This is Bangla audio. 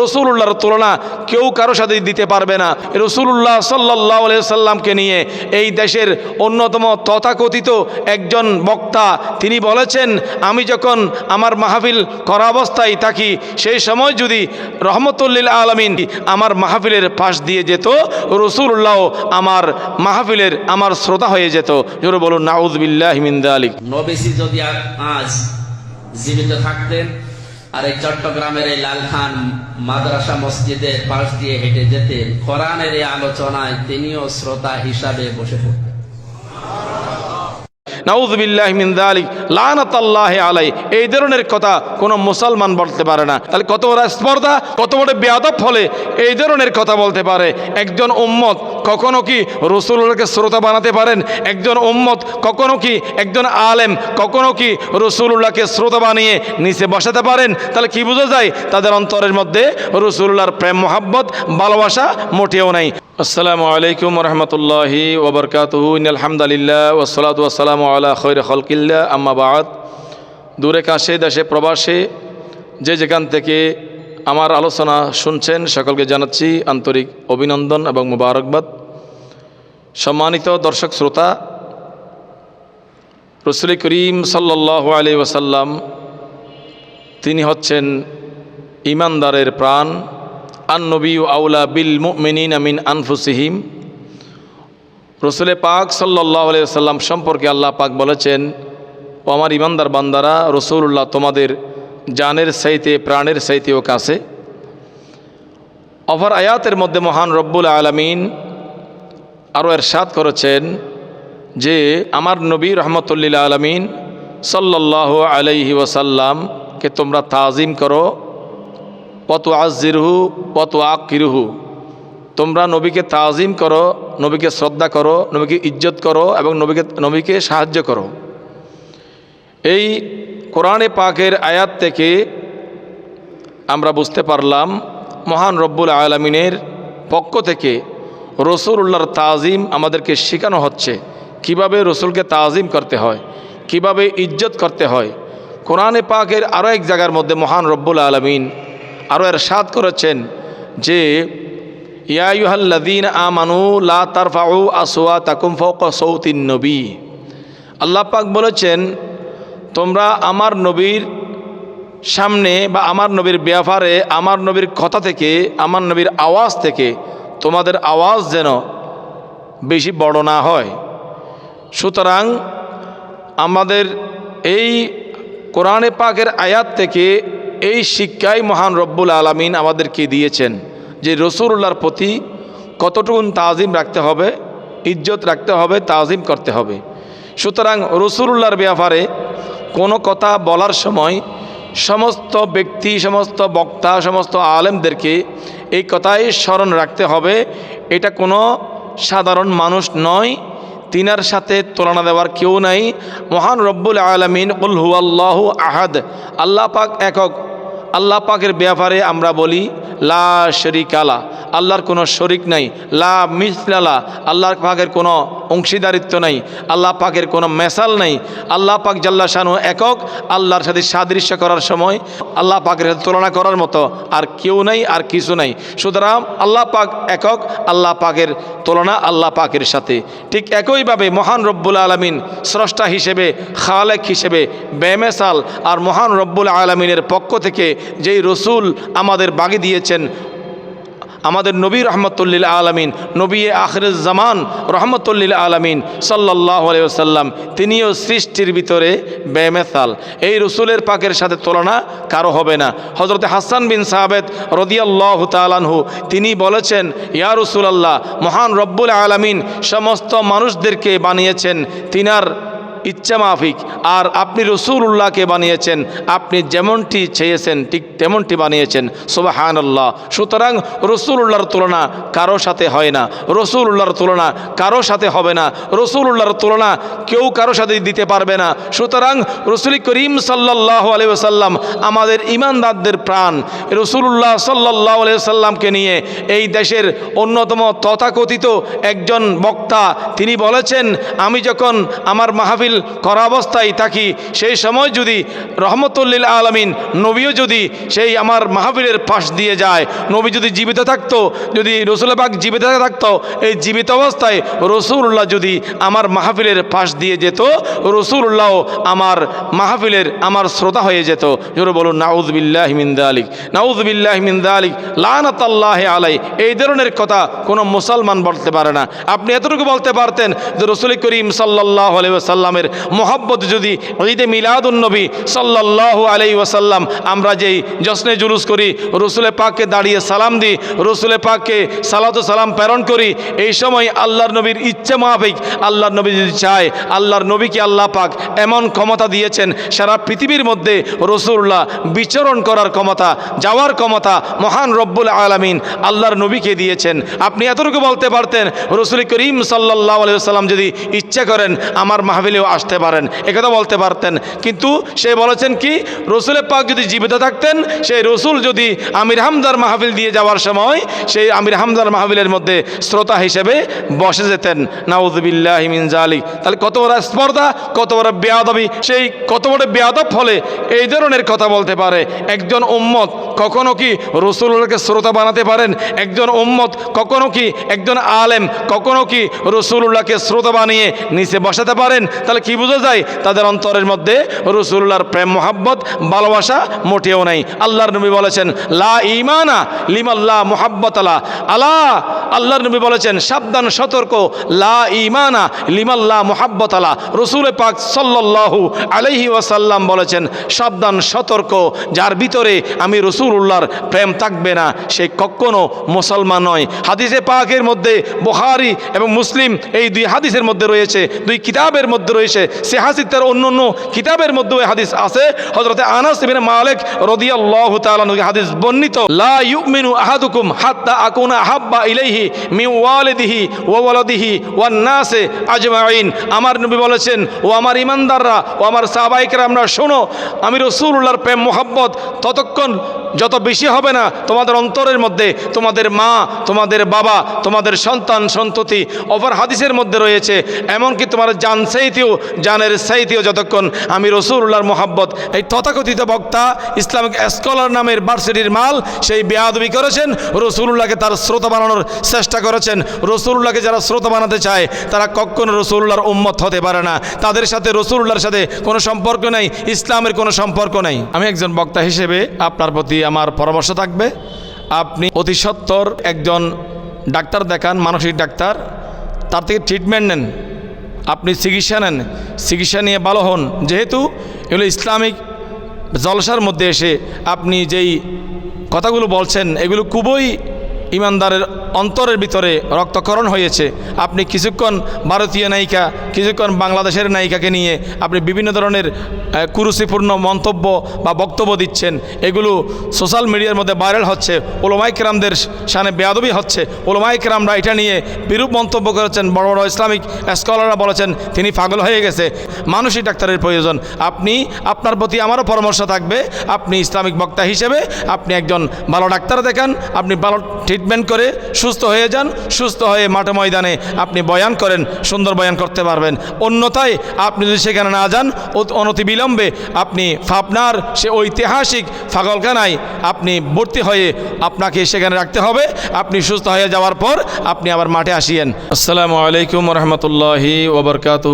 রসুল্লাহর তুলনা কেউ কারও সাথে দিতে পারবে না। রসুল্লাহ সাল্লাহ সাল্লামকে নিয়ে এই দেশের অন্যতম তথাকথিত একজন বক্তা, তিনি বলেছেন, আমি যখন আমার মাহফিল করা অবস্থায় থাকি, সেই সময় যদি রহমতুল্লিল আলমিন আমার মাহফিলের পাশ দিয়ে যেত রসুল্লাহ আমার মাহফিলের আমার শ্রোতা হয়ে যেত। জোরে বলুন নাউজবিল্লাহ মিন্দা আলী নবেসি যদি আজ জীবিত থাকতেন আর এই চট্টগ্রামের এই লালখান মাদ্রাসা মসজিদের পাশ দিয়ে হেঁটে যেতেন কোরআনের এই আলোচনায় তিনিও শ্রোতা হিসাবে বসে পড়তেন। নাউজবিল্লাহ মিন্দা আলিক লানাতাল্লাহ আলাই এই ধরনের কথা কোনো মুসলমান বলতে পারে না। তাহলে কত বড় স্পর্ধা, কত বড় বেয়াদব ফলে এই ধরনের কথা বলতে পারে। একজন উম্মত কখনো কি রসুল্লাহকে শ্রোতা বানাতে পারেন? একজন উম্মত কখনো কি একজন আলেম কখনো কি রসুল্লাহকে শ্রোতা বানিয়ে নিচে বসাতে পারেন? তাহলে কি বোঝা যায়? তাদের অন্তরের মধ্যে রসুল্লাহর প্রেম, মোহাব্বত, ভালোবাসা মোটেও নাই। আসসালামু আলাইকুম রহমতুল্লাহি ওবরকাতহু। আলহামদুলিল্লাহ ওসলাত ওয়াসালাম আলা খৈর খলকিল্লা আম্মাবাদ দূরে কাছে, দেশে প্রবাসে, যে যেখান থেকে আমার আলোচনা শুনছেন, সকলকে জানাচ্ছি আন্তরিক অভিনন্দন এবং মুবারকবাদ। সম্মানিত দর্শক শ্রোতা, রসুল করিম সাল্লাহ আলি ওসাল্লাম তিনি হচ্ছেন ইমানদারের প্রাণ। আন নবী আউলা বিল মুমিনিন আমিন আনফুসিহিম। রসুলে পাক সাল্লাহ সাল্লাম সম্পর্কে আল্লাহ পাক বলেছেন, ও আমার ইমানদার বান্দারা রসুল্লাহ তোমাদের জানের সাইতে প্রাণের সাইতেও কাছে। অফার আয়াতের মধ্যে মহান রব্বুল আলমিন আরও এরশাদ করেছেন যে, আমার নবী রহমতুল্লিল আলমিন সাল্লাহ আলাইহি ওসাল্লামকে তোমরা তাজিম করো পত আজিরহু পত আকিরহু তোমরা নবীকে তাজিম করো, নবীকে শ্রদ্ধা করো, নবীকে ইজ্জত করো এবং নবীকে নবীকে সাহায্য করো। এই কোরআনে পাকের আয়াত থেকে আমরা বুঝতে পারলাম, মহান রব্বুল আলমিনের পক্ষ থেকে রসুল্লাহর তাজিম আমাদেরকে শেখানো হচ্ছে। কীভাবে রসুলকে তাজিম করতে হয়, কীভাবে ইজ্জত করতে হয়। কোরআনে পাকের আরও এক জায়গার মধ্যে মহান রব্বুল আলমিন আরও এর সাদ করেছেন যে ইয়াইহাল্লাদিন আমানু লা তারফাউ আসোয়া তাকুম ফৌক সৌতিন নবী। আল্লাহ পাক বলেছেন, তোমরা আমার নবীর সামনে বা আমার নবীর ব্যাপারে আমার নবীর কথা থেকে, আমার নবীর আওয়াজ থেকে তোমাদের আওয়াজ যেন বেশি বড় না হয়। সুতরাং আমাদের এই কোরআনে পাকের আয়াত থেকে এই শিক্ষাই মহান রব্বুল আলমিন আমাদেরকে দিয়েছেন যে রসুল্লাহর প্রতি কতটুকুন তাজিম রাখতে হবে, ইজ্জত রাখতে হবে, তাজিম করতে হবে। সুতরাং রসুল্লাহর ব্যাপারে কোনো কথা বলার সময় সমস্ত ব্যক্তি, সমস্ত বক্তা, সমস্ত আলেমদেরকে এই কথাই স্মরণ রাখতে হবে, এটা কোনো সাধারণ মানুষ নয়, তিনার সাথে তুলনা দেওয়ার কেউ নাই। মহান রব্বুল আলমিন উল আল্লাহ আহাদ, আল্লাহ পাক একক আল্লাহ পাকের ব্যাপারে আমরা বলি লা শরিক আলা আল্লাহর কোনো শরিক নাই। লা মিসলালা, আল্লাহর পাকের কোনো অংশীদারিত্ব নাই। আল্লাহ পাকের কোনো মেসাল নাই। আল্লাহ পাক জাল্লা শানু একক, আল্লাহর সাথে সাদৃশ্য করার সময় আল্লাহ পাকের সাথে তুলনা করার মতো আর কেউ নাই, আর কিছু নাই। সুতরাং আল্লাহ পাক একক, আল্লাহ পাকের তুলনা আল্লাহ পাকের সাথে। ঠিক একইভাবে মহান রব্বুল আলমিন স্রষ্টা হিসেবে, খালেক হিসেবে, বেমেসাল আর মহান রব্বুল আলমিনের পক্ষ থেকে যেই রসুল আমাদের বাগি দিয়েছেন আমাদের নবী রহমতুল্লিল আলমিন, নবী আখর জামান রহমতুল্লিল আলমিন সাল্লাহ সাল্লাম তিনিও সৃষ্টির ভিতরে বেমেসাল। এই রসুলের পাকের সাথে তুলনা কারও হবে না। হজরত হাসান বিন সাহাবেদ রদিয়াল্লাহ তালানহু তিনি বলেছেন, ইয়া রসুলাল্লাহ, মহান রব্বুল আলমিন, সমস্ত মানুষদেরকে বানিয়েছেন তিনার ইচ্ছা মাফিক। আর আপনি রসুল্লাহকে বানিয়েছেন, আপনি যেমনটি চেয়েছেন, ঠিক তেমনটি বানিয়েছেন। সুবাহান আল্লাহ সুতরাং রসুল্লাহর তুলনা কারও সাথে হয় না। রসুল্লাহর তুলনা কারও সাথে হবে না। রসুল্লাহর তুলনা কেউ কারও সাথে দিতে পারবে না। সুতরাং রসুল করিম সাল্লাহ আলিয়াল্লাম আমাদের ইমানদারদের প্রাণ। রসুল্লাহ সাল্লাহ সাল্লামকে নিয়ে এই দেশের অন্যতম তথাকথিত একজন বক্তা, তিনি বলেছেন, আমি যখন আমার মাহফিল মাহফিল করা অবস্থায় থাকি, সেই সময় যদি রহমতুল্লিল আলমিন নবীও যদি সেই আমার মাহফিলের পাশ দিয়ে যায়, নবী যদি জীবিত থাকতো, যদি রসুল পাক জীবিত থাকতো, এই জীবিত অবস্থায় রসুল্লাহ যদি আমার মাহফিলের পাশ দিয়ে যেত রসুল্লাহ আমার মাহফিলের আমার শ্রোতা হয়ে যেত। জোরে বলুন নাউজবিল্লাহ মিন্দা আলিক নাউজবিল্লাহ মিন্দা আলিক লানাতাল্লাহ আলাই এই ধরনের কথা কোনো মুসলমান বলতে পারে না। আপনি এতটুকু বলতে পারতেন যে রসুল করিম সাল্লাহ আলাই ওসাল্লামের মোহব্বত যদি ঈদে মিলাদুন্নবী সাল্লাহ আলাই ওসাল্লাম আমরা যেই জশ্নে জুলুস করি, রসুলে পাককে দাঁড়িয়ে সালাম দিই, রসুলে পাককে সালাত সালাম প্রেরণ করি, এই সময় আল্লাহর নবীর ইচ্ছে মাফিক, আল্লাহর নবী যদি চায়, আল্লাহর নবীকে আল্লাহ পাক এমন ক্ষমতা দিয়েছেন, সারা পৃথিবীর মধ্যে রসুল্লাহ বিচরণ করার ক্ষমতা, যাওয়ার ক্ষমতা মহান রব্বুল আলমিন আল্লাহর নবীকে দিয়েছেন। আপনি এতটুকু বলতে পারতেন, রসুল করিম সাল্লাহ আলিয়াল্লাম যদি ইচ্ছা করেন, আমার মাহফিলেও আসতে পারেন একথা বলতে পারতেন। কিন্তু সে বলেছেন কি রসুলের পাক যদি জীবিত থাকতেন, সেই রসুল যদি আমির হামদার মাহফিল দিয়ে যাওয়ার সময়, সেই আমির হামদার মাহফিলের মধ্যে শ্রোতা হিসেবে বসে যেতেন। নাউজবিল্লাহ মিন জালিক। তাহলে কত বড় স্পর্ধা, কত বড় বেয়াদবি। সেই কত বড় বেয়াদব ফলে এই ধরনের কথা বলতে পারে। একজন উম্মত কখনো কি রসুল্লাহকে শ্রোতা বানাতে পারেন? একজন উম্মত কখনো কি একজন আলেম কখনো কি রসুল্লাহকে শ্রোতা বানিয়ে নিচে বসাতে পারেন? তাহলে কি বোঝা যায়? তাদের অন্তরের মধ্যে রসুল্লাহর প্রেম, মোহাব্বত, ভালোবাসা মোটেও নাই। আল্লাহর নবী বলেছেন, লা ইমানা লিমাল্লাহ মোহাব্বত আলা আলা, আল্লাহর নবী বলেছেন, সাবধান, সতর্ক। লা ইমানা লিমাল্লাহ মোহাব্বত আলা রসুল পাক সাল্লাল্লাহু আলাইহি ওয়াসাল্লাম বলেছেন, সাবধান, সতর্ক। যার ভিতরে আমি রসুল্লাহর প্রেম থাকবে না। সে কখনো মুসলমান নয়। হাদিসে পাকের মধ্যে বুখারী এবং মুসলিম এই দুই হাদিসের মধ্যে রয়েছে, দুই কিতাবের মধ্যে রয়েছে। সে হাসিদ তার অন্য অন্য কিতাবের মধ্যে ওই হাদিস আছে। হজরতে আনাস ইবিন মালিক রাদিয়াল্লাহু তাআলা হাদিস বর্ণিত, লা আহাদুকুম হাত্তা আকুনা হাব্বা ইলাইহি মিন ওয়ালিদিহি ওয়া ওয়ালাদিহি নাসে আজমাইন আমার নবী বলেছেন, ও আমার ইমানদাররা ও আমার সাহাবাইকরা আমরা শোনো, আমি রসুল্লাহর প্রেম, মোহাব্বত ততক্ষণ যত বেশি হবে না তোমাদের অন্তরের মধ্যে তোমাদের মা, তোমাদের বাবা, তোমাদের সন্তান, সন্ততি, অপর হাদিসের মধ্যে রয়েছে, এমনকি তোমার জান সেইতেও জানের সেইতেও যতক্ষণ আমি রসুল্লাহর মোহাব্বত, এই তথাকথিত বক্তা ইসলামিক স্কলার নামের ভার্সিটির মাল সেই বেয়াদবি করেছেন রসুল্লাহকে তার শ্রোতা বানানোর চেষ্টা করেছেন রসুল্লাহকে যারা শ্রোতা বানাতে চায়, তারা কখনো রসুল্লাহর উম্মত হতে পারে না। তাদের সাথে রসুল্লাহর সাথে কোনো সম্পর্ক নেই, ইসলামের কোনো সম্পর্ক নেই। আমি একজন বক্তা হিসেবে আপনার প্রতি আমার পরামর্শ থাকবে। আপনি অতি সত্তর একজন ডাক্তার দেখান, মানসিক ডাক্তার, তার থেকে ট্রিটমেন্ট নেন। আপনি চিকিৎসা নেন, চিকিৎসা নিয়ে ভালো হন। যেহেতু এগুলো ইসলামিক জলসার মধ্যে এসে আপনি যেই কথাগুলো বলছেন, এগুলো খুবই ইমানদারের অন্তরের ভিতরে রক্তকরণ হয়েছে। আপনি কিছুক্ষণ ভারতীয় নায়িকা, কিছুক্ষণ বাংলাদেশের নায়িকাকে নিয়ে আপনি বিভিন্ন ধরনের কুরুচিপূর্ণ মন্তব্য বা বক্তব্য দিচ্ছেন। এগুলো সোশ্যাল মিডিয়ার মধ্যে ভাইরাল হচ্ছে। ওলোমাই কেরামদের সামনে বেয়াদবি হচ্ছে। ওলোমাই কেরামরা এটা নিয়ে বিরূপ মন্তব্য করেছেন। বড় বড় ইসলামিক স্কলাররা বলেছেন, তিনি পাগল হয়ে গেছে। মানসিক ডাক্তারের প্রয়োজন। আপনি, আপনার প্রতি আমারও পরামর্শ থাকবে। আপনি ইসলামিক বক্তা হিসেবে আপনি একজন ভালো ডাক্তার দেখান। আপনি ভালো ট্রিটমেন্ট করে সুস্থ হয়ে যান, সুস্থ হয়ে মাঠে ময়দানে আপনি বয়ান করেন, সুন্দর বয়ান করতে পারবেন। অন্যথায় আপনি যদি সেখানে না যান, অত- অনতি বিলম্বে আপনি ফাপনার সে ঐতিহাসিক ফাগলখানায় আপনি ভর্তি হয়ে আপনাকে সেখানে রাখতে হবে। আপনি সুস্থ হয়ে যাওয়ার পর আপনি আবার মাঠে আসিয়েন। আসসালামু আলাইকুম রহমতুল্লাহি ওবরকাত